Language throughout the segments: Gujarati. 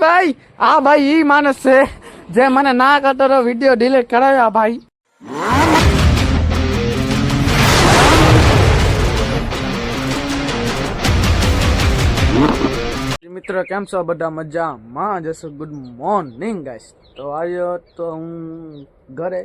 રોહિતભાઈ આ ભાઈ ઈ માણસ છે જે મને ના કરતો તો વીડિયો ડિલીટ કરાવ્યા ભાઈ મિત્રો કેમ છો બધા મજામાં જશો ગુડ મોર્નિંગ ગાઈસ તો આવ્યો તો હું ઘરે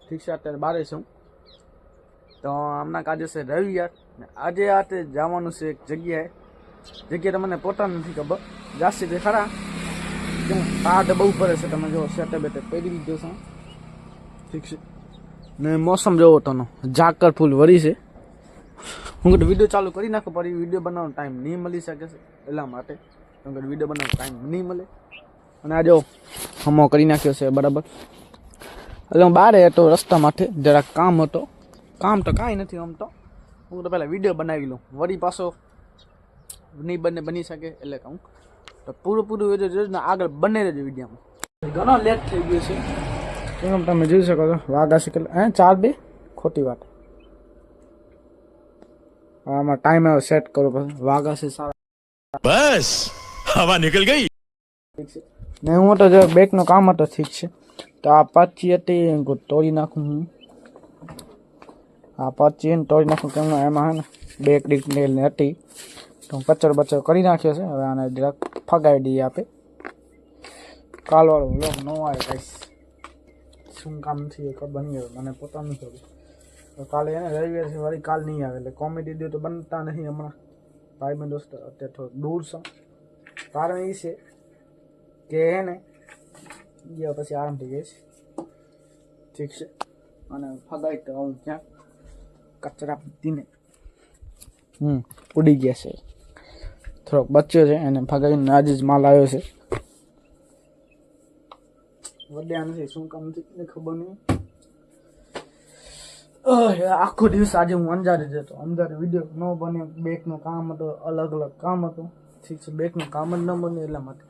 ઠીક છે અત્યારે બારે છું તો હમણાં આજે છે રવિવાર ને આજે આ તે જવાનું છે એક જગ્યાએ જગ્યા તો મને પોતાને નથી ખબર. જાસી તે ખરા કેમ આ બહુ પડે છે તમે જો સેટે બેટે પહેરી લીધો છો. ઠીક છે. ને મોસમ જોવો તનો ઝાકર ફૂલ વરી છે. હું કીધું વીડિયો ચાલુ કરી નાખો, પણ વીડિયો બનાવવાનો ટાઈમ નહીં મળી શકે છે, એટલા માટે. કેમ કે વીડિયો બનાવવાનો ટાઈમ નહીં મળે. અને આ જો, હમો કરી નાખ્યો છે, બરાબર. એટલે હું બહાર હતો, રસ્તા માટે જરાક કામ હતો. કામ તો કાંઈ નથી આમ તો. હું તો પહેલાં વીડિયો બનાવી લઉં. વળી પાછો નહીં બને, બની શકે, એટલે કહું. તો પૂરેપૂરું વિડીયો જોઈશ ને આગળ બંને રહેજો વિડીયોમાં ઘણો લેટ થઈ ગયો છે કેમ તમે જોઈ શકો છો વાઘ આશી કલાક હે ચાર બે ખોટી વાત આમાં ટાઈમ આવ્યો સેટ કરો પછી વાઘ આશી સારા બસ હવા નીકળ ગઈ ને હું તો જો બેકનો કામ હતો ઠીક છે તો આ પાછી હતી તોડી નાખું હું આ પાછી તોડી નાખું કેમ એમાં હે ને બેક ડીક હતી તો હું કચરો બચરો કરી નાખ્યો છે હવે આને જરાક ફગાવી દઈએ આપે. કાલવાળો વ્લોગ ન આવે કઈશ શું કામ એ ખબર નહીં મને પોતાનું ખબર તો કાલે એને રવિવાર છે વળી કાલ નહીં આવે, એટલે કોમેડી દે તો બનતા નથી હમણાં. ભાઈ બંધ દોસ્ત, અત્યારે થોડું દૂર છે. કારણ એ છે કે હે ને, ગયા પછી આરામ થઈ જાય છે ઠીક છે. અને ફગાઈ તો હું ક્યાં કચરા પીને હમ, ઉડી ગયા છે. થોડોક બચ્યો છે એને ફગાવીને આજે જ માલ આવ્યો છે. વધ્યા નથી શું કામ નથી ખબર નહીં. આખો દિવસ આજે હું અંજારે જતો અંજારે વીડિયો ન બન્યો બેકનું કામ હતો, અલગ અલગ કામ હતું. ઠીક છે બેકનું કામ જ ન બન્યું એટલા માટે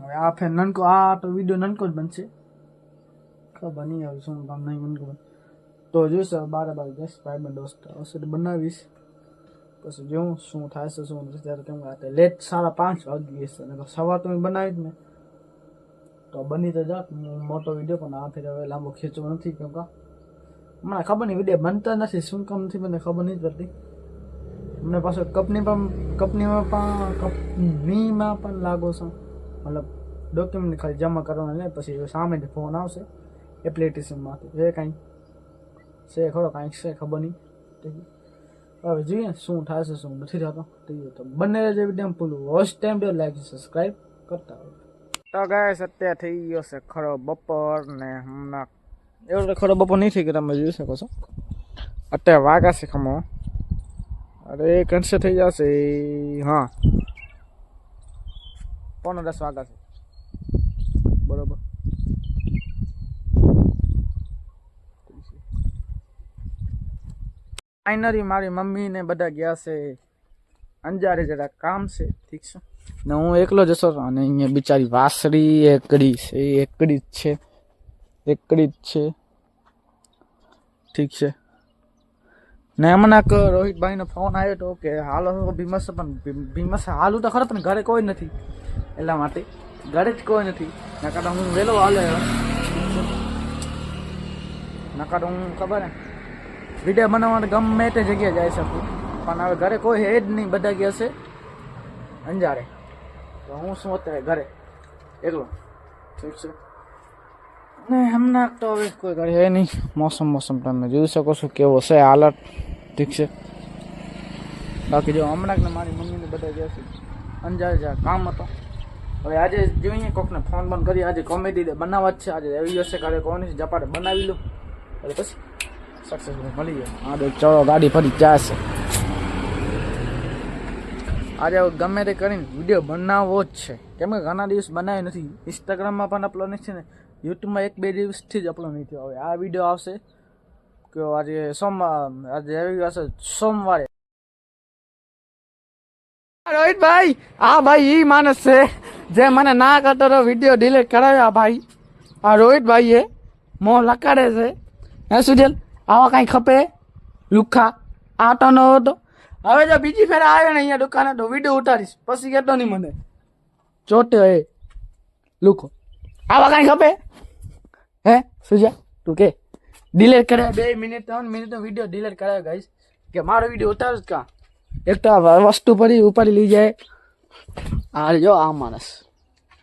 હવે આ ફેર નનકો, આ તો વીડિયો નનકો જ બનશે. ખબર નહીં હવે શું કામ નહીં ખબર તો જોઈશ બારે બાર દસ ભાઈ દોસ્ત, હશે બનાવીશ. પછી જોઉં શું થાય છે શું નથી ત્યારે કેમ કે લેટ સાડા પાંચ વાગી હશે અને સવાર તો મેં બનાવી જ ને તો બની તો જાત હું મોટો વીડિયો પણ આ ફેર હવે લાંબો ખેંચવો નથી કેમ કે મને ખબર નહીં વીડિયો બનતા નથી શું કામ નથી મને ખબર નહીં પડતી મને પાછો કંપની પણ કંપનીમાં પણ કંપનીમાં પણ લાગો છો મતલબ ડોક્યુમેન્ટ ખાલી જમા કરવાના ને પછી સામેથી ફોન આવશે એપ્લિકેશનમાંથી એ કાંઈ છે ખરો કાંઈક છે ખબર નહીં ઠીક છે. હવે જોઈએ શું થશે, શું નથી થતો. થઈ. તો બંને જે વીડિયો પૂરું વોચ ટાઈમ બે લાઈક સબસ્ક્રાઈબ કરતા હોય. તો ગાય અત્યારે થઈ ગયો છે ખરો બપોર ને હમણાં. એવો તો ખરો બપોર નહીં થઈ ગયો, તમે જોઈ શકો છો. અત્યારે વાગા છે ખમો. અરે કંસે થઈ જશે હા. પોણો દસ વાગા છે બરોબર ફાઇનલી મારી મમ્મી ને બધા ગયા છે. અંજારે જરા કામ છે, ઠીક છે. ને હું એકલો જ હતો અને અહીંયા બિચારી વાસળી એકડી છે, એકડી જ છે, એકડી જ છે. ઠીક છે. ને હમણાં રોહિતભાઈનો ફોન આવ્યો હતો કે હાલો ભીમસ પણ ભીમસ હાલું તો ખરા પણ ઘરે કોઈ નથી. એટલા માટે ઘરે જ કોઈ નથી. નકાર હું વહેલો હાલે નકાર હું ખબર ને વીડિયો બનાવવા માટે ગમે તે જગ્યાએ જઈ શકું. પણ હવે ઘરે કોઈ હે જ નહીં, બધા ગયા છે, અંજારે. તો હું શું અત્યારે ઘરે? એકલો. ઠીક છે. ને હમણાં તો હવે કોઈ ઘરે હે નહીં. મોસમ મોસમ તમે જોઈ શકો છો કેવો છે હાલત ઠીક છે. બાકી જો હમણાં ને મારી મમ્મીને બધા ગયા છે, અંજારે જા કામ હતો. હવે આજે જોઈએ કોકને ફોન બંધ કરી, આજે કોમેડી બનાવવા જ છે. આજે એવી હશે ઘરે, કોની જપાડે, બનાવી લો. એટલે પછી? સક્સેસફુલ મળી જાય હા ચલો ગાડી ફરી જશે. આજે ગમે તે કરીને વીડિયો બનાવવો જ છે. કેમ કે ઘણા દિવસ બનાવ્યો નથી. ઇન્સ્ટાગ્રામમાં પણ અપલોડ નથી ને. યુટ્યુબમાં એક બે દિવસથી જ અપલોડ નહીં થયો. હવે આ વીડિયો આવશે કે આજે સોમવાર, આજે રવિવાર છે, સોમવારે. રોહિતભાઈ, આ ભાઈ ઈ માણસ છે જે મને ના કરતો હતો વીડિયો ડિલીટ આ ભાઈ. આ રોહિતભાઈ એ મોં લકાડે છે. હે સુજલ? આવા કાંઈ ખપે? લુખા? આટો ન હતો. હવે જો બીજી ફેર આવ્યો ને અહીંયા દુકાને તો વીડિયો ઉતારીશ. પછી કહેતો નહીં મને. ચોટ્યો એ. લુખો. આવા કાંઈ ખપે? હે, સુજા, તું કે. ડિલેટ કરે બે મિનિટ ત્રણ મિનિટનો વીડિયો ડિલેટ કરાવે ગાઈસ. કે મારો વીડિયો ઉતાર જ કા? એક તો વસ્તુ પડી, ઉપાડી લઈ જાય. આ જો આ માણસ.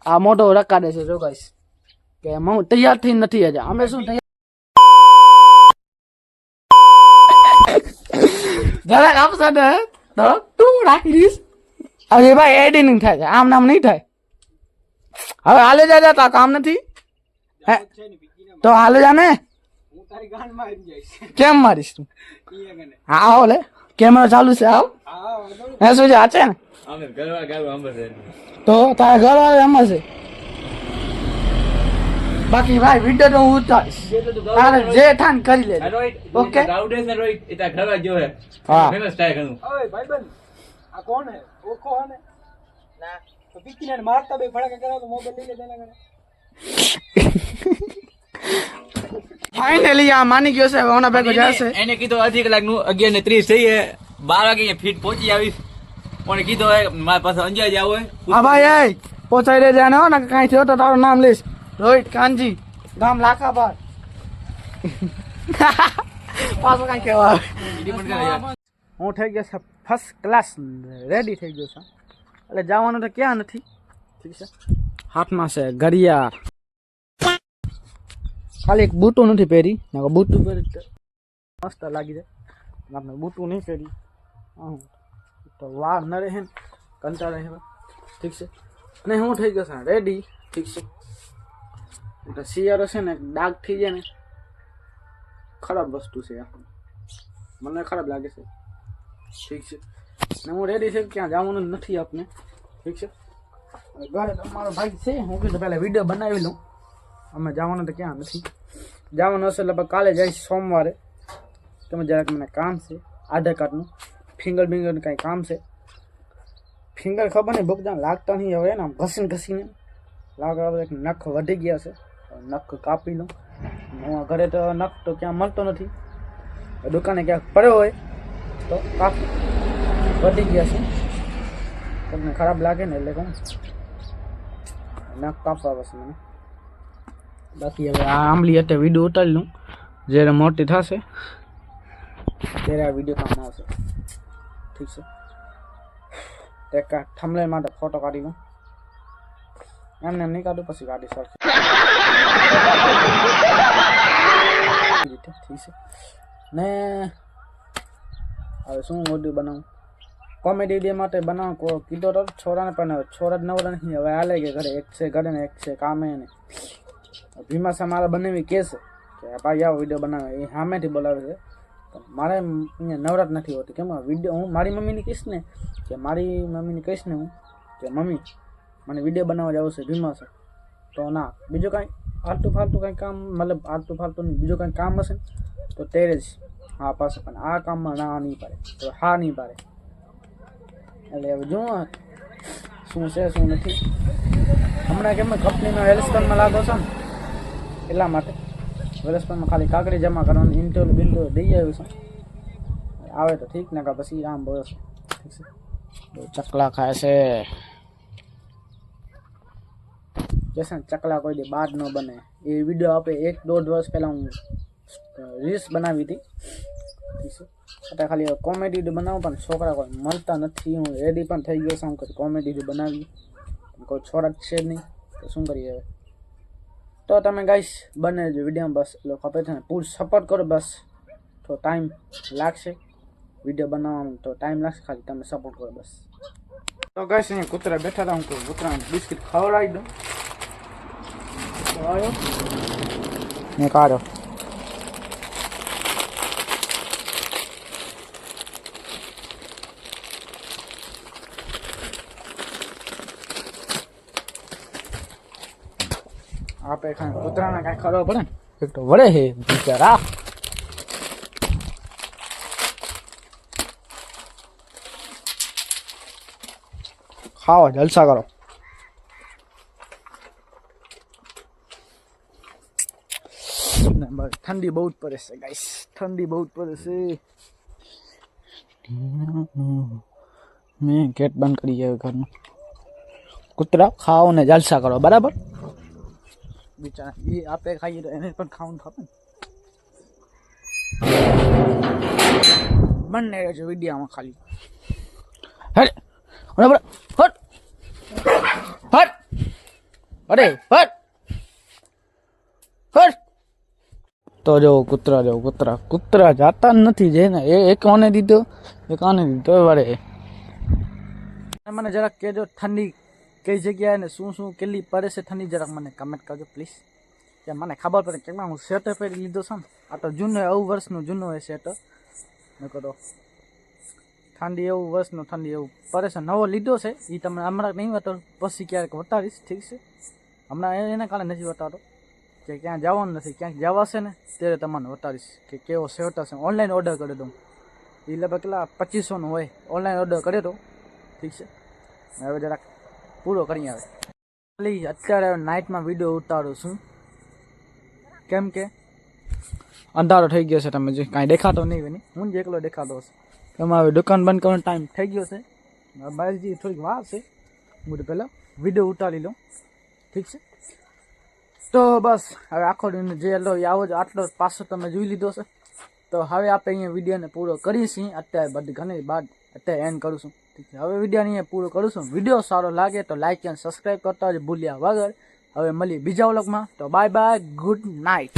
આ મોટો રકાડે છે, જો ગાઈશ કે હું તૈયાર થઈ નથી હજા. અમે શું તૈયાર જરાક આપશે ને તો તું રાખી દઈશ અરે ભાઈ એડિટિંગ થાય છે આમ નામ નહીં થાય હવે હાલે જા જા તા કામ નથી હે તો હાલે જા ને કેમ મારીશ તું હા આવો લે કેમેરા ચાલુ છે આવ હે શું છે આ છે ને તો તારા ઘર વાળા એમાં છે બાકી ભાઈ વીડિયો તો હું ઉતારીશ તારે જે થાન કરી લે ઓકે હા. ઓય ભાઈબંધ આ કોણ હે? હે ને ના. તો પીકીને મારતા બે ફડાકા કરાવો તો મોબાઈલ લઈ લે તેના ઘરે. ફાઇનલી આ માની ગયો છે ઓના ભેગો જશે. એને કીધું અઢી કલાકનું અગિયાર ને ત્રીસ થઈ હે. બાર વાગે અહીંયા ફીટ પહોંચી આવીશ. પણ કીધું હે મારા પાસે અંજાઈ જાવ હોય હા ભાઈ એ પહોંચાઈ દે જાને હો ને કાંઈ થયો તો તારું નામ લઈશ. રોહિત, કાનજી, ગામ લાખાબાદ. પાછો કાંઈ કહેવા હું થઈ ગયો છે ફર્સ્ટ ક્લાસ રેડી થઈ ગયો છે. એટલે જવાનું તો ક્યાં નથી? ઠીક છે? હાથમાં છે ઘડિયાળ. ખાલી એક બૂટું નથી પહેરી બુટું બૂટું પહેરી મસ્ત લાગી જાય. આપણે બૂટું નહીં પહેરી તો વાર ન રહે ને, કંટાળે ઠીક છે? અને હું થઈ ગયો છે રેડી ઠીક છે? એટલે શિયાળો છે ને, ડાઘ થઈ જાય ને, ખરાબ વસ્તુ છે મને ખરાબ લાગે છે. ઠીક છે. ને હું રેડી છે ક્યાં જવાનું નથી આપને. ઠીક છે? ઘરે તો ભાઈ છે, હું કીધું પહેલાં વીડિયો બનાવી લઉં. અમે જવાનું તો ક્યાં નથી. જવાનું હશે લગભગ કાલે જઈશ સોમવારે. તમે જરાક મને કામ છે, આધાર કાર્ડનું ફિંગર બિંગરનું કાંઈ કામ છે. ફિંગર ખબર નહીં બગદાન લાગતા નહીં. હવે ને આમ ઘસીને ઘસીને લાગે નખ વધી ગયા છે. નખ કાપી લઉં. હું ઘરે તો નખ તો ક્યાં મળતો નથી. દુકાને ક્યાંક પડ્યો હોય તો કાપી. વધી ગયા છે. તમને ખરાબ લાગે ને એટલે કહું. નખ કાપવા પછી મને. બાકી હવે આ આંબલી અત્યારે વીડિયો ઉતારી લઉં. જ્યારે મોટી થશે ત્યારે આ વીડિયો કામ આવશે. ઠીક છે. તે થમલે માટે ફોટો કાઢી લઉં. એમને એમ નહીં કાઢું પછી કાઢી સરખી. રીતે ઠીક છે. ને હવે શું ઓડિયો બનાવું? કોમેડી ડે માટે બનાવું કીધો તો છોરાને પણ હવે છોરા જ નવરા નહીં હવે હાલે કે ઘરે એક છે ઘરે ને એક છે કામે ને. ભીમા સા મારા બનાવી કે છે કે ભાઈ આવો વીડિયો બનાવે. એ સામેથી બોલાવે છે. મારે અહીંયા નવરાત નથી હોતી. કેમ વીડિયો હું મારી મમ્મીને કહીશ ને કે મારી મમ્મીને કહીશ ને હું કે મમ્મી મને વીડિયો બનાવવા જવું છે ભીમા છે. તો ના, બીજું કાંઈ? આલતું ફાલતું કાંઈ કામ, મતલબ આલતું ફાલતું બીજું કાંઈ કામ હશે તો તેરે જ હા પાસે પણ આ કામમાં ના નહીં પાડે. તો હા નહીં પાડે. એટલે હવે જુઓ શું છે, શું નથી. હમણાં કેમ કંપનીનો વેલસ્પનમાં લાગો છો ને? એટલા માટે. વેલસ્પનમાં ખાલી કાકડી જમા કરવાની ઇન્ટરવ્યુ બિન્ટરવ્યુ દઈ આવ્યું છે. આવે તો ઠીક ને કા પછી આમ બસ. ચકલા ખાય છે. જશે ચકલા કોઈ દી બાદ ન બને. એ વીડિયો આપે એક દોઢ વર્ષ પહેલાં હું રીલ્સ બનાવી હતી. અત્યારે ખાલી કોમેડી બનાવું, પણ છોકરા કોઈ મળતા નથી. હું રેડી પણ થઈ ગયો છું હું કોઈ કોમેડી બનાવી. કોઈ છોરા છે નહીં. તો શું કરીએ હવે? તો તમે ગાઈશ બને જ વીડિયો બસ. લોકો આપે છે પૂર સપોર્ટ કરો બસ. તો ટાઈમ લાગશે વીડિયો બનાવવામાં. તો ટાઈમ લાગશે ખાલી તમે સપોર્ટ કરો બસ. તો ગાઈશ અહીંયા કૂતરા બેઠા હતા. હું કૂતરાને બિસ્કિટ ખવડાવી દઉં. ને કાઢો આપે કાંઈ કૂતરાને કાંઈ ખરો પડે ને એક તો વળે હે બિચારા ખાઓ જલસા કરો ઠંડી બહુ જ પડે છે ગાઈસ ઠંડી બહુ જ પડે છે મેં ગેટ બંધ કરી જાય ઘરનું. કૂતરા, ખાઓ ને જલસા કરો, બરાબર? બિચારા, એ આપણે ખાઈએ તો એને પણ ખાવાનું થશે ને. બંને છે વિડીયામાં ખાલી. હટ! બરાબર હટ! હટ! અરે, હટ! હટ! તો જો કૂતરા જો કૂતરા. કૂતરા જાતા જ નથી ને. એ એક આને દીધો? એક આને દીધો? વળે. મને જરાક કહેજો ઠંડી કઈ જગ્યાએ ને શું શું કેટલી પડે છે ઠંડી? જરાક મને કમેન્ટ કરજો પ્લીઝ કે મને ખબર પડે કે હું સ્વેટર પહેરી લીધો છે ને. આ તો જૂનો એવું વર્ષનું જૂનો એ સ્વેટર મેં કહો ઠંડી એવું વર્ષનું ઠંડી એવું પડે છે. નવો લીધો છે. એ તમને હમણાં નહીં વટાડું પછી ક્યારેક વટાડીશ ઠીક છે? હમણાં એના કારણે નથી વટાડો કે ક્યાં જવાનું નથી, ક્યાંક જવાશે ને, ત્યારે તમને બતાવીશ કે કેવો સ્વેટર છે. ઓનલાઈન ઓર્ડર કરી દઉં. એ લગભગ કેટલા પચીસોનું હોય. ઓનલાઈન ઓર્ડર કર્યો તો ઠીક છે? હવે જરાક પૂરો કરી આવે ખાલી અત્યારે નાઇટમાં વીડિયો ઉતારું છું. કેમ કે અંધારો થઈ ગયો છે, તમે જે કાંઈ દેખાતો નહીં બની હું જ એકલો દેખાતો હશે એમાં હવે દુકાન બંધ કરવાનો ટાઈમ થઈ ગયો છે. બાલજી થોડીક વાર છે. હું પહેલાં વીડિયો ઉતારી લઉં. ઠીક છે? તો બસ, હવે આખો જે લો આવો જ, આટલો પાછો તમે જોઈ લીધો છે. તો હવે આપણે અહીંયા વિડીયોને પૂરો કરીશું અત્યારે બધી ઘણી બાદ અત્યારે એન્ડ કરું છે. હવે વિડીયોને અહીંયા પૂરો કરું છું. વીડિયો સારો લાગે તો લાઇક અને સબસ્ક્રાઈબ કરતા જ ભૂલ્યા વગર. હવે મળીએ બીજા વ્લોગમાં તો બાય બાય ગુડ નાઇટ